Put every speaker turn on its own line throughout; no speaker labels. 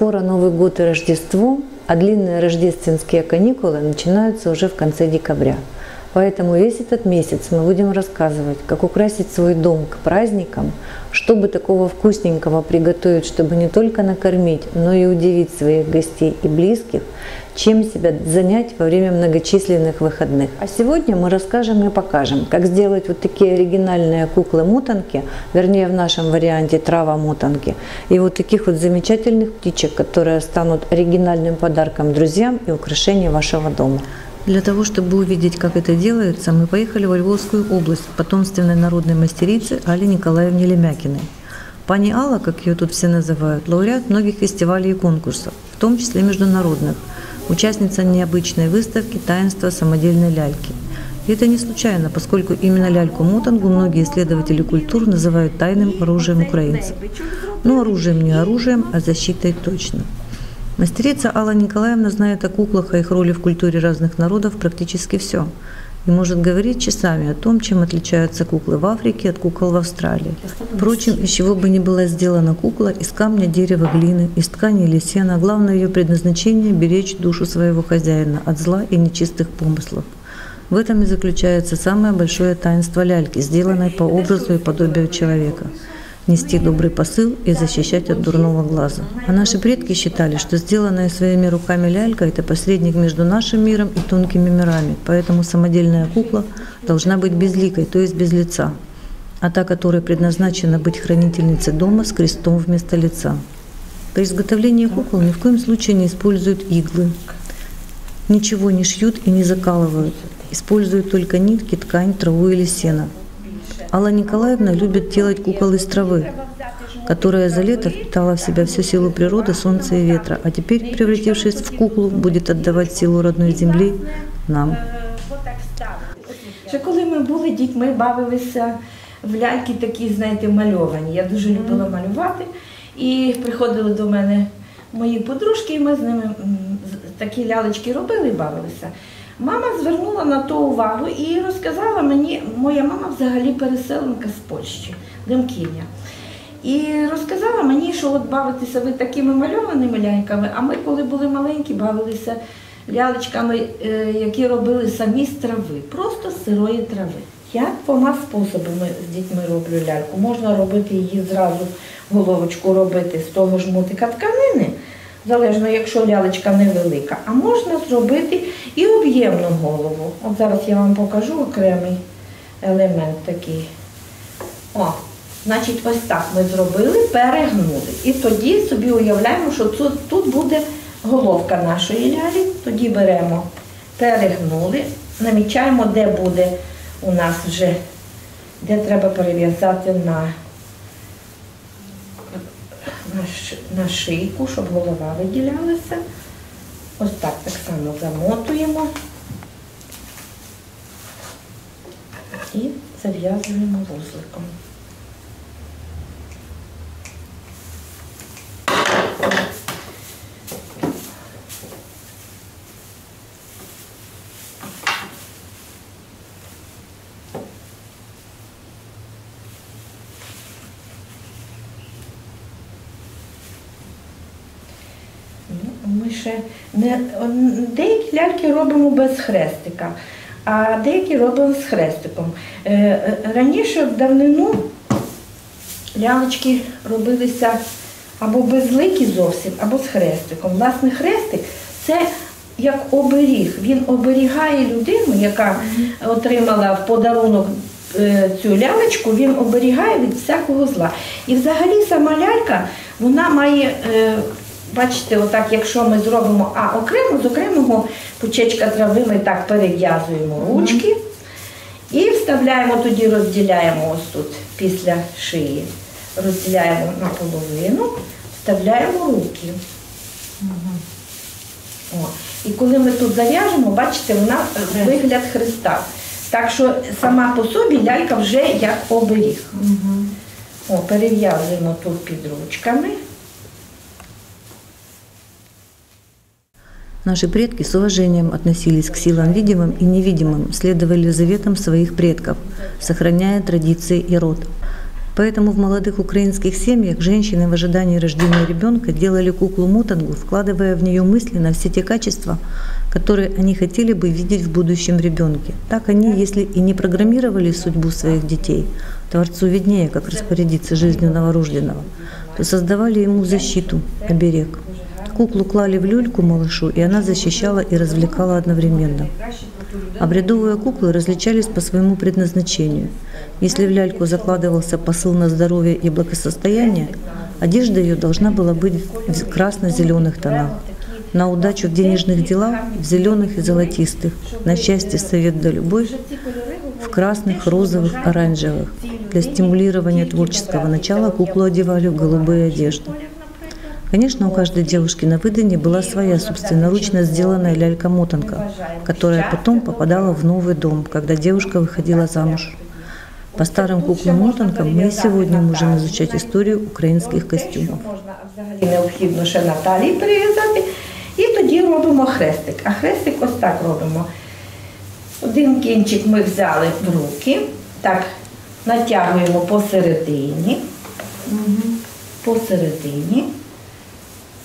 Скоро Новый год и Рождество, а длинные рождественские каникулы начинаются уже в конце декабря. Поэтому весь этот месяц мы будем рассказывать, как украсить свой дом к праздникам, чтобы такого вкусненького приготовить, чтобы не только накормить, но и удивить своих гостей и близких, чем себя занять во время многочисленных выходных. А сегодня мы расскажем и покажем, как сделать вот такие оригинальные куклы-мотанки, вернее в нашем варианте трава-мотанки, и вот таких вот замечательных птичек, которые станут оригинальным подарком друзьям и украшением вашего дома. Для того, чтобы увидеть, как это делается, мы поехали во Львовскую область к потомственной народной мастерице Али Николаевне Лемякиной. Пани Алла, как ее тут все называют, лауреат многих фестивалей и конкурсов, в том числе международных, участница необычной выставки «Таинство самодельной ляльки». И это не случайно, поскольку именно ляльку-мотангу многие исследователи культур называют тайным оружием украинцев. Но ну, оружием не оружием, а защитой точно – Мастерица Алла Николаевна знает о куклах, о их роли в культуре разных народов практически все. И может говорить часами о том, чем отличаются куклы в Африке от кукол в Австралии. Впрочем, из чего бы ни была сделана кукла, из камня, дерева, глины, из ткани или сена, главное ее предназначение – беречь душу своего хозяина от зла и нечистых помыслов. В этом и заключается самое большое таинство ляльки, сделанной по образу и подобию человека – нести добрый посыл и защищать от дурного глаза. А наши предки считали, что сделанная своими руками лялька – это посредник между нашим миром и тонкими мирами, поэтому самодельная кукла должна быть безликой, то есть без лица, а та, которая предназначена быть хранительницей дома с крестом вместо лица. При изготовлении кукол ни в коем случае не используют иглы, ничего не шьют и не закалывают, используют только нитки, ткань, траву или сено – Алла Николаевна любит делать кукол из травы, которая за лето впитала в себя всю силу природы, солнца и ветра, а теперь, превратившись в куклу, будет отдавать силу родной земли нам.
Ще коли ми були дітьми, бавилися в ляльки такі, знаєте, мальовані. Я дуже любила малювати. І приходили до мене мої подружки, і ми з ними такі лялечки робили і бавилися. Мама звернула на то увагу і розказала мені, моя мама взагалі переселенка з Польщі, Демківня. І розказала мені, що от бавитися ви такими мальованими ляльками, а ми, коли були маленькі, бавилися лялечками, е, які робили самі з трави, просто з сирої трави. Я двома способами з дітьми роблю ляльку. Можна робити її зразу головочку робити з того ж мотика тканини залежно, якщо лялечка невелика, а можна зробити і об'ємну голову. От зараз я вам покажу окремий елемент такий. О, Значить, ось так ми зробили, перегнули. І тоді собі уявляємо, що тут, тут буде головка нашої лялі. Тоді беремо, перегнули, намічаємо, де буде у нас вже, де треба перев'язати на на шийку, щоб голова виділялася. Ось так так само замотуємо і зав'язуємо вузликом. Ми деякі ляльки робимо без хрестика, а деякі робимо з хрестиком. Е, е, раніше в давнину лялечки робилися або безликі зовсім, або з хрестиком. Власне, хрестик це як оберіг. Він оберігає людину, яка отримала в подарунок е, цю лялечку, він оберігає від всякого зла. І взагалі сама лялька вона має Бачите, отак, якщо ми зробимо, а окремо з окремого пучечка трави ми так перев'язуємо ручки і вставляємо, тоді розділяємо ось тут після шиї. Розділяємо наполовину, вставляємо руки. О. І коли ми тут зав'яжемо, бачите, вона вигляд хреста. Так що сама по собі лялька вже як оберіг. О, Перев'язуємо тут під ручками.
Наши предки с уважением относились к силам видимым и невидимым, следовали заветам своих предков, сохраняя традиции и род. Поэтому в молодых украинских семьях женщины в ожидании рождения ребенка делали куклу-мотангу, вкладывая в нее мысленно все те качества, которые они хотели бы видеть в будущем ребенке. Так они, если и не программировали судьбу своих детей, Творцу виднее, как распорядиться жизнью новорожденного, то создавали ему защиту, оберег. Куклу клали в люльку малышу, и она защищала и развлекала одновременно. Обрядовые куклы различались по своему предназначению. Если в ляльку закладывался посыл на здоровье и благосостояние, одежда ее должна была быть в красно-зеленых тонах. На удачу в денежных делах в зеленых и золотистых, на счастье, совет да любовь в красных, розовых, оранжевых. Для стимулирования творческого начала куклу одевали в голубые одежды. Конечно, у каждой девушки на выданье была своя собственноручно сделанная лялька-мотанка, которая потом попадала в новый дом, когда девушка выходила замуж. По старым куклам-мотанкам мы и сегодня можем изучать историю украинских костюмов.
Можна взагалі необхідно ще на талії перев'язати. І тоді робимо хрестик. А хрестик ось так робимо. Один кінчик ми взяли в руки, так натягуємо посередині. Посередині.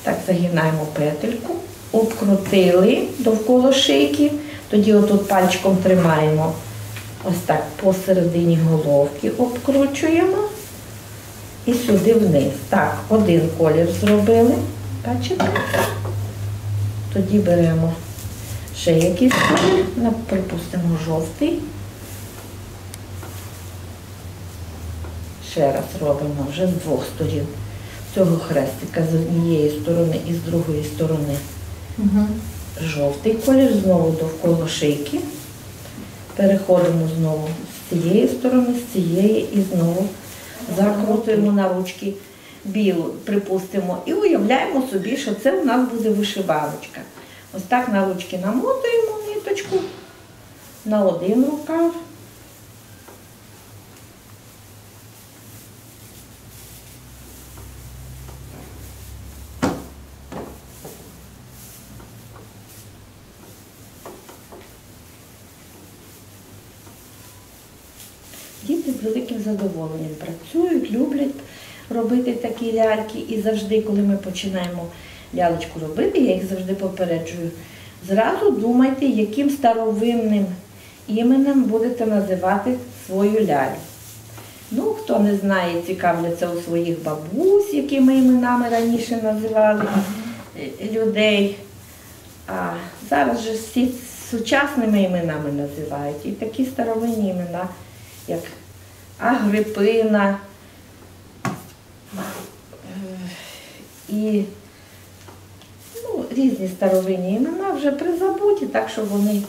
Так, загинаємо петельку, обкрутили довкола шийки, тоді отут пальчиком тримаємо. Ось так посередині головки обкручуємо і сюди вниз. Так, один колір зробили. Бачите? Тоді беремо ще якийсь колір, припустимо, жовтий. Ще раз робимо вже з двох сторін цього хрестика, з однієї сторони і з другої сторони. Жовтий колір знову довкола шийки. Переходимо знову з цієї сторони, з цієї і знову закрутуємо на ручки білу, припустимо, і уявляємо собі, що це у нас буде вишивалочка. Ось так на ручки намотуємо ниточку на один рукав. Діти з великим задоволенням працюють, люблять робити такі ляльки. І завжди, коли ми починаємо лялечку робити, я їх завжди попереджую. Зразу думайте, яким старовинним іменем будете називати свою лялю. Ну, хто не знає, цікавляться у своїх бабусь, якими іменами раніше називали людей. А зараз же всі сучасними іменами називають. І такі старовинні імена, як Агрипина. І ну, різні старовинні імена вже призабуті, так що вони.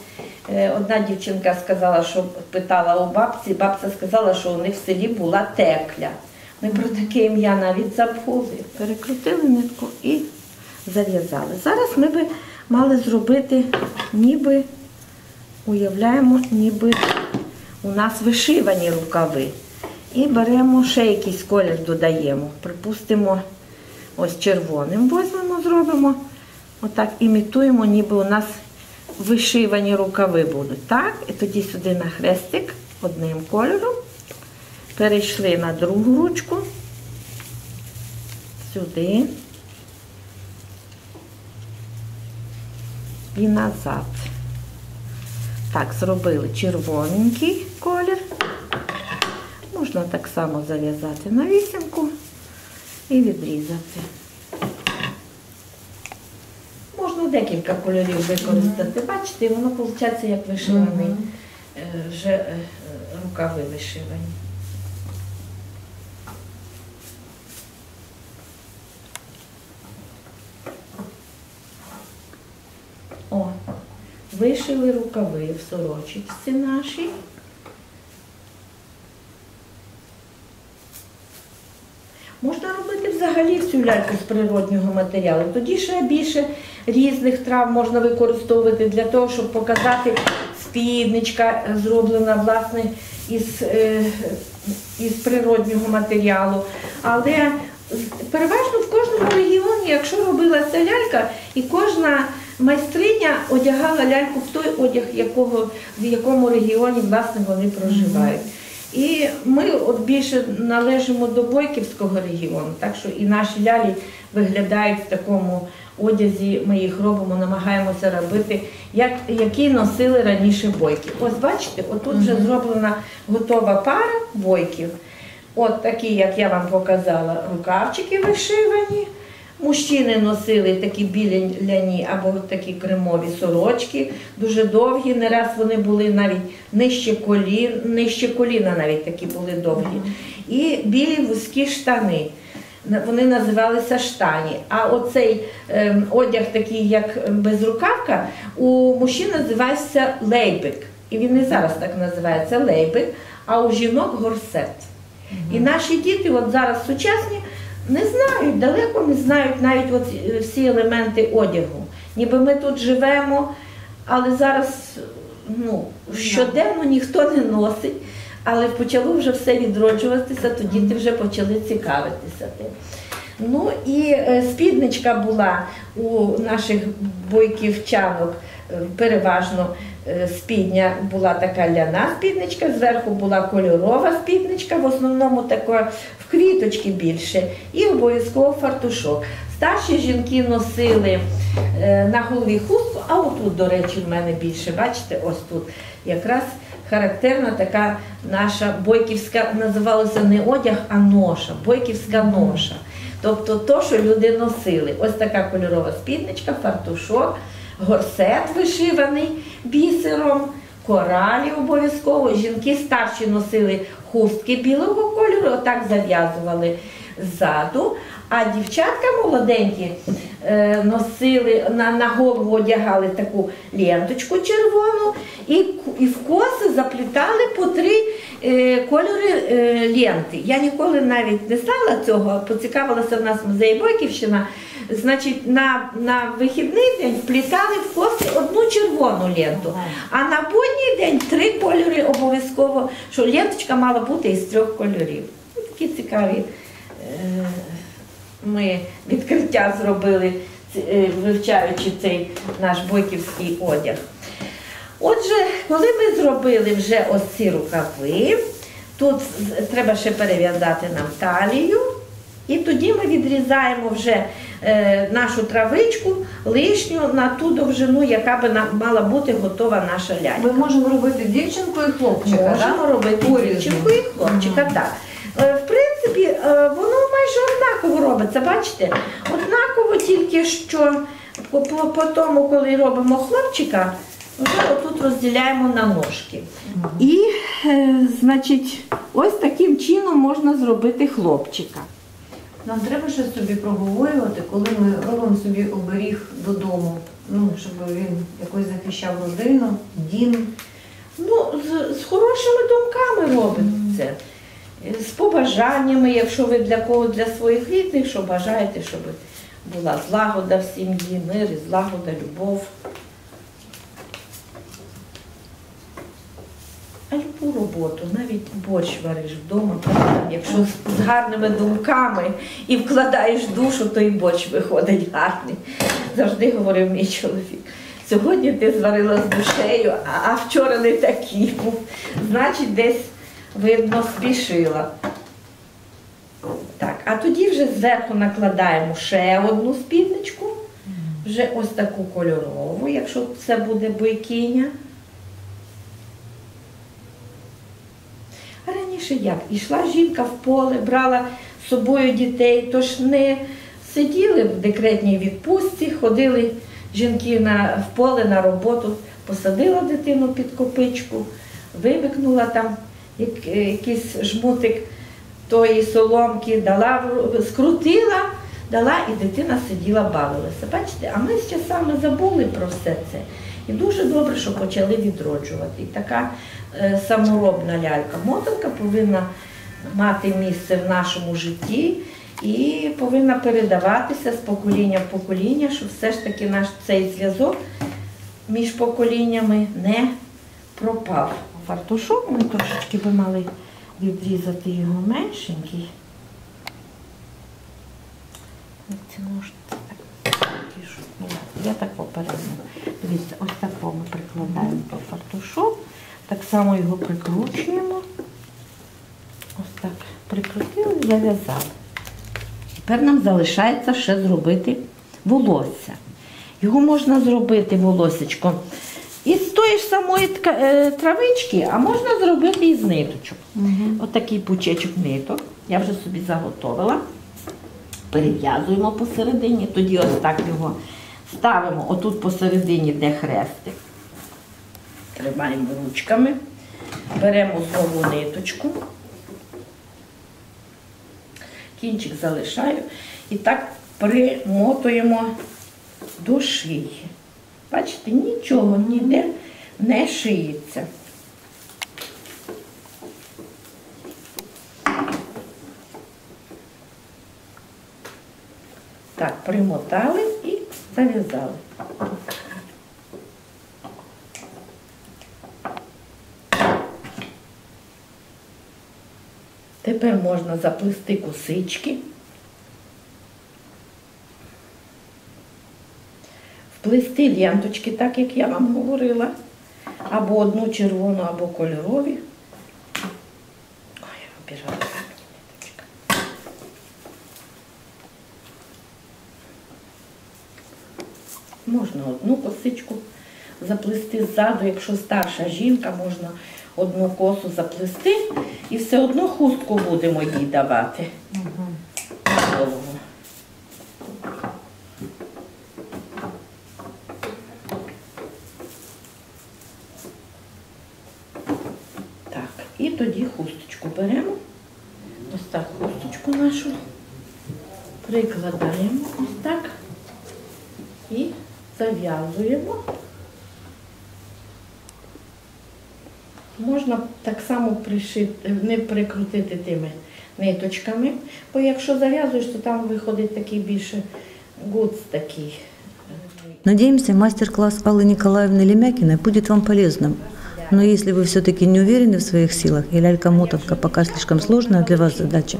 е, Одна дівчинка сказала, що питала у бабці, бабця сказала, що у них в селі була текля. Ми про таке ім'я навіть забули. Перекрутили нитку і зав'язали. Зараз ми би мали зробити, ніби, уявляємо, ніби у нас вишивані рукави. І беремо ще якийсь колір додаємо. Припустимо, ось червоним візьмемо, зробимо. Отак імітуємо, ніби у нас вишивані рукави будуть. Так? І тоді сюди на хрестик одним кольором. Перейшли на другу ручку. Сюди. І назад. Так, зробили червоненький колір. Можна так само зав'язати на вісімку і відрізати. Можна декілька кольорів використати. Бачите, воно виходить як вишиваний, е, вже е, рукави вишивані. О, вишили рукави в сорочечці нашій. Можна робити взагалі з природнього матеріалу. Тоді ще більше різних трав можна використовувати для того, щоб показати спідничка, зроблена власне із, е, із природнього матеріалу. Але переважно в кожному регіоні, якщо робилася лялька, і кожна майстриня одягала ляльку в той одяг, якого, в якому регіоні власне вони проживають. І ми от більше належимо до Бойківського регіону, так що і наші лялі виглядають в такому одязі. Ми їх робимо, намагаємося робити, як, які носили раніше бойки. Ось бачите, отут вже зроблена готова пара бойків. От такі, як я вам показала, рукавчики вишивані. Мужчини носили такі білі ляні або такі кремові сорочки, дуже довгі. Не раз вони були навіть нижче колін, нижче коліна навіть такі були довгі. І білі вузькі штани. Вони називалися штані. А оцей ем, одяг, такий як безрукавка, у мужчин називається лейбик. І він і зараз так називається лейбик, а у жінок горсет. І наші діти, от зараз сучасні, не знають, далеко не знають навіть от е, всі елементи одягу. Ніби ми тут живемо, але зараз ну, щоденно ніхто не носить, але почало вже все відроджуватися, то діти вже почали цікавитися тим. Ну і е, спідничка була у наших бойківчанок переважно е, спідня була така ляна спідничка, зверху була кольорова спідничка, в основному така в квіточки більше, і обов'язково фартушок. Старші жінки носили е, на голові хустку, а отут, до речі, в мене більше, бачите, ось тут якраз характерна така наша бойківська, називалося не одяг, а ноша, бойківська ноша. Тобто то, що люди носили. Ось така кольорова спідничка, фартушок, горсет вишиваний бісером, коралі обов'язково. Жінки старші носили хустки білого кольору, отак зав'язували ззаду. А дівчатка молоденькі е, носили на, на голову одягали таку ленточку червону і, і в коси заплітали по три е, кольори е, ленти. Я ніколи навіть не знала цього, поцікавилася в нас музей Бойківщина. Значить, на, на вихідний день вплітали в коси одну червону ленту, а на будній день три кольори обов'язково, що ленточка мала бути із трьох кольорів. Ну, Такі цікаві. е, ми відкриття зробили, е, вивчаючи цей наш бойківський одяг. Отже, коли ми зробили вже ось ці рукави, тут треба ще перев'язати нам талію, і тоді ми відрізаємо вже е, нашу травичку лишню на ту довжину, яка би мала бути готова наша лялька.
Ми можемо робити дівчинку і хлопчика,
Можемо
да?
робити
Порізно.
дівчинку і хлопчика, так. Е, В принципі, е, воно майже однаково робиться, бачите? Однаково тільки що по, по, по тому, коли робимо хлопчика, вже отут розділяємо на ножки. І, е, значить, ось таким чином можна зробити хлопчика.
Нам треба щось собі проговорювати, коли ми робимо собі оберіг додому, ну, щоб він якось захищав родину, дім.
Ну, з, з хорошими думками робите це. З побажаннями, якщо ви для кого для своїх рідних, що бажаєте, щоб була злагода в сім'ї, мир, злагода, любов. А любу роботу, навіть борщ вариш вдома, якщо з- гарними думками і вкладаєш душу, то і борщ виходить гарний. Завжди говорив мій чоловік. Сьогодні ти зварила з душею, а, а вчора не такий був. Значить, десь, видно, спішила. Так, а тоді вже зверху накладаємо ще одну спідничку, вже ось таку кольорову, якщо це буде бойкиня. А раніше як? Ішла жінка в поле, брала з собою дітей, тож не сиділи в декретній відпустці, ходили жінки на, в поле на роботу, посадила дитину під копичку, вимикнула там е, якийсь жмутик тої соломки, дала, скрутила, дала і дитина сиділа, бавилася. Бачите, а ми з часами забули про все це. І дуже добре, що почали відроджувати. І така саморобна лялька. Мотанка повинна мати місце в нашому житті і повинна передаватися з покоління в покоління, щоб все ж таки наш цей зв'язок між поколіннями не пропав. Фартушок ми трошечки би мали відрізати його меншенький. Це можна так Я так попередньо. Дивіться, ось тако ми прикладаємо до фартушок. Так само його прикручуємо. Ось так Прикрутили, зав'язали. Тепер нам залишається ще зробити волосся. Його можна зробити волосечко із тої ж самої е, травички, а можна зробити із ниточок. Отакий пучечок ниток. Я вже собі заготовила. Перев'язуємо посередині, тоді ось так його ставимо отут посередині, де хрестик. Тримаємо ручками, беремо знову ниточку, кінчик залишаю і так примотуємо до шиї. Бачите, нічого ніде не шиється. Так, примотали і зав'язали. Тепер можна заплести косички. Вплести ленточки, так як я вам говорила. Або одну червону, або кольорові. Ой, обіжала. Можна одну косичку заплести ззаду, якщо старша жінка, можна одну косу заплести і все одно хустку будемо їй давати. На. Так, і тоді хусточку беремо. Ось так хусточку нашу прикладаємо ось так і зав'язуємо. Так само пришити, не прикрутити тими ниточками, бо якщо зав'язуєш, то там виходить такий більше гуц такий.
Надеемся, мастер-класс Аллы Николаевны Лемякиной будет вам полезным. Но если вы все-таки не уверены в своих силах, и лялька-мотовка пока слишком сложная для вас задача,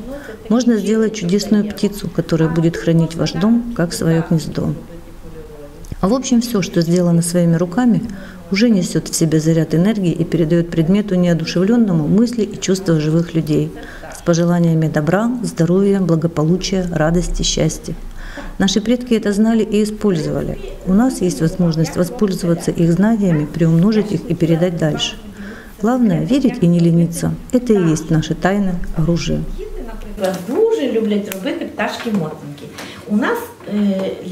можно сделать чудесную птицу, которая будет хранить ваш дом как свое гнездо. А в общем, все, что сделано своими руками, уже несет в себе заряд энергии и передает предмету неодушевленному мысли и чувства живых людей с пожеланиями добра, здоровья, благополучия, радости, счастья. Наши предки это знали и использовали. У нас есть возможность воспользоваться их знаниями, приумножить их и передать дальше. Главное – верить и не лениться. Это и есть наше тайное оружие.
Дуже люблять робити пташки-мотанки. У нас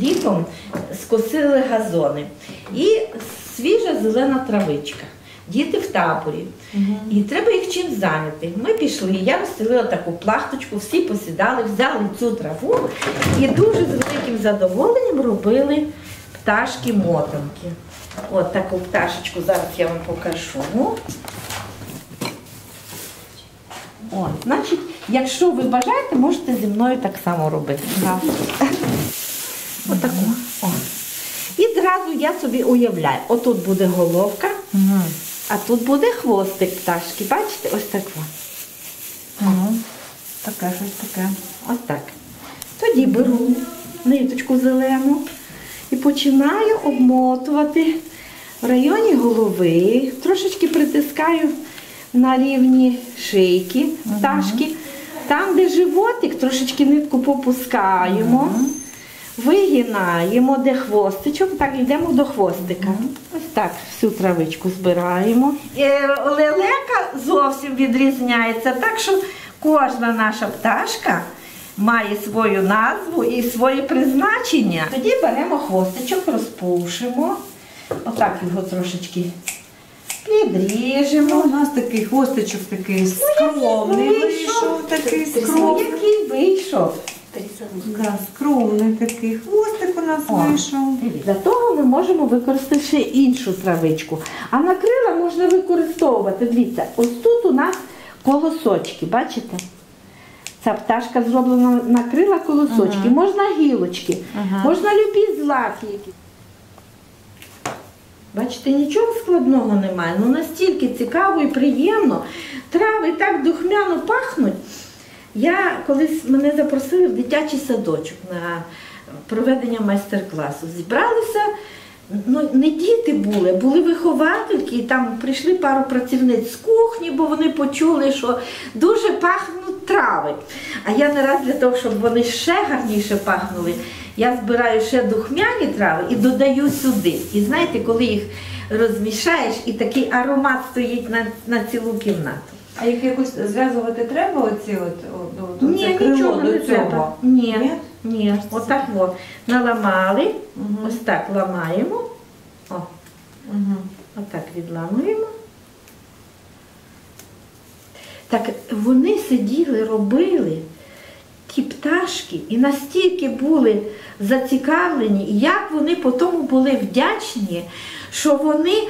літом скосили газони і свіжа зелена травичка. Діти в таборі. І треба їх чим зайняти. Ми пішли, я розстелила таку плахточку, всі посідали, взяли цю траву і дуже з великим задоволенням робили пташки-мотанки. От таку пташечку зараз я вам покажу. О, значить, якщо ви бажаєте, можете зі мною так само робити. Отаку. О. І зразу я собі уявляю, отут буде головка, а тут буде хвостик пташки. Бачите, ось так.
Ну, таке щось таке.
Ось так. Тоді беру ниточку зелену і починаю обмотувати в районі голови, трошечки притискаю на рівні шийки пташки. Там, де животик, трошечки нитку попускаємо, вигинаємо, де хвостичок, так йдемо до хвостика. Ось так всю травичку збираємо. Е, Лелека зовсім відрізняється, так що кожна наша пташка має свою назву і своє призначення. Тоді беремо хвостичок, розпушимо, отак його трошечки
Ну,
підріжемо.
у нас такий хвостичок такий скромний
вийшов.
вийшов, такий
Ну,
скромний.
який вийшов.
Да, скромний такий хвостик у нас
О.
вийшов.
Для того ми можемо використати ще іншу травичку. А на крила можна використовувати. Дивіться, ось тут у нас колосочки, бачите? Ця пташка зроблена на крила колосочки. Можна гілочки,
Ага.
можна любі злаки. Бачите, нічого складного немає. Ну настільки цікаво і приємно. Трави так духмяно пахнуть. Я колись мене запросили в дитячий садочок на проведення майстер-класу. Зібралися, ну не діти були, були виховательки, і там прийшли пару працівниць з кухні, бо вони почули, що дуже пахнуть трави. А я не раз для того, щоб вони ще гарніше пахнули, я збираю ще духмяні трави і додаю сюди. І знаєте, коли їх розмішаєш, і такий аромат стоїть на, на цілу кімнату.
А їх якось зв'язувати треба оці от, от, от
Ні,
це крило
нічого
до
не
цього?
треба. Ні,
Ні?
ні. Отак от. Наламали,
Мгм.
ось так ламаємо. О,
Мгм.
отак відламуємо. Так вони сиділи, робили ті пташки і настільки були зацікавлені, і як вони по тому були вдячні, що вони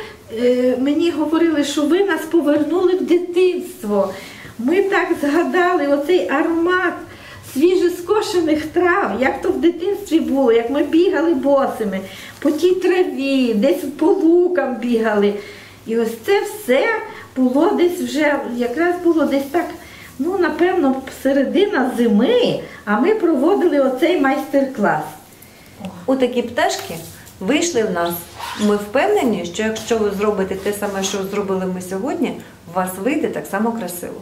мені говорили, що ви нас повернули в дитинство. Ми так згадали оцей аромат свіжескошених трав, як то в дитинстві було, як ми бігали босими по тій траві, десь по лукам бігали. І ось це все було десь вже, якраз було десь так, ну, напевно, середина зими, а ми проводили оцей майстер-клас.
Отакі пташки вийшли в нас. Ми впевнені, що якщо ви зробите те саме, що зробили ми сьогодні, у вас вийде так само красиво.